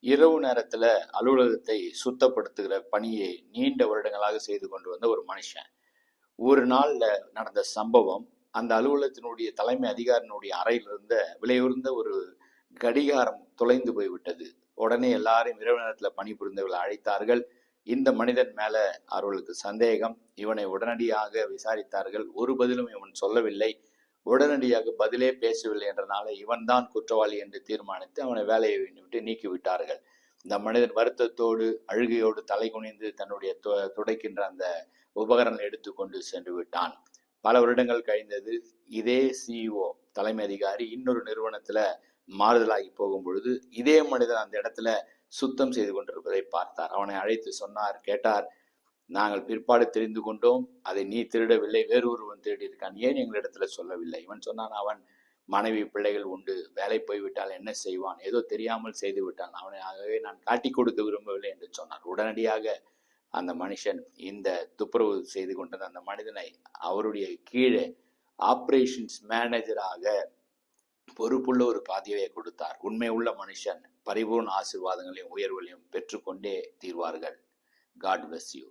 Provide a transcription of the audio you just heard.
இரவு நேரத்துல அலுவலகத்தை சுத்தப்படுத்துகிற பணியை நீண்ட வருடங்களாக செய்து கொண்டு வந்த ஒரு மனுஷன். ஒரு நாள்ல நடந்த சம்பவம் அந்த அலுவலகத்தினுடைய தலைமை அதிகாரினுடைய அறையில் இருந்த விலையுறந்த ஒரு கடிகாரம் தொலைந்து போய்விட்டது. உடனே எல்லாரும் இரவு நேரத்துல பணிபுரிந்தவர்களை அழைத்தார்கள். இந்த மனிதன் மேல அவர்களுக்கு சந்தேகம். இவனை உடனடியாக விசாரித்தார்கள். ஒரு பதிலும் இவன் சொல்லவில்லை. உடனடியாக பதிலே பேசவில்லை என்றனால இவன்தான் குற்றவாளி என்று தீர்மானித்து அவனை வேலையை விட்டு நீக்கிவிட்டார்கள். இந்த மனிதன் வருத்தத்தோடு அழுகையோடு தலை குனிந்து தன்னுடைய துடைக்கின்ற அந்த உபகரணம் எடுத்துக்கொண்டு சென்று விட்டான். பல வருடங்கள் கழிந்தது இதே சிஇஓ தலைமை அதிகாரி இன்னொரு நிறுவனத்துல மாறுதலாகி போகும் பொழுது இதே மனிதன் அந்த இடத்துல சுத்தம் செய்து கொண்டிருப்பதை பார்த்தார். அவனை அழைத்து சொன்னார் கேட்டார் நாங்கள் பிற்பாடு தெரிந்து கொண்டோம். அதை நீ திருடவில்லை வேறு ஒருவன் திருடி இருக்கான் ஏன் எங்களிடத்துல சொல்லவில்லை? இவன் சொன்னான் அவன் மனைவி பிள்ளைகள் உண்டு. வேலை போய்விட்டால் என்ன செய்வான்? ஏதோ தெரியாமல் செய்து விட்டான். அவனை ஆகவே நான் காட்டிக் கொடுக்க விரும்பவில்லை என்று சொன்னார். உடனடியாக அந்த மனுஷன் இந்த துப்புரவு செய்து கொண்டது. அந்த மனிதனை அவருடைய கீழே ஆப்ரேஷன்ஸ் மேனேஜராக பொறுப்புள்ள ஒரு பாதியை கொடுத்தார். உண்மை உள்ள மனுஷன் பரிபூர்ண ஆசிர்வாதங்களையும் உயர்வுகளையும் பெற்றுக்கொண்டே தீர்வார்கள். God bless you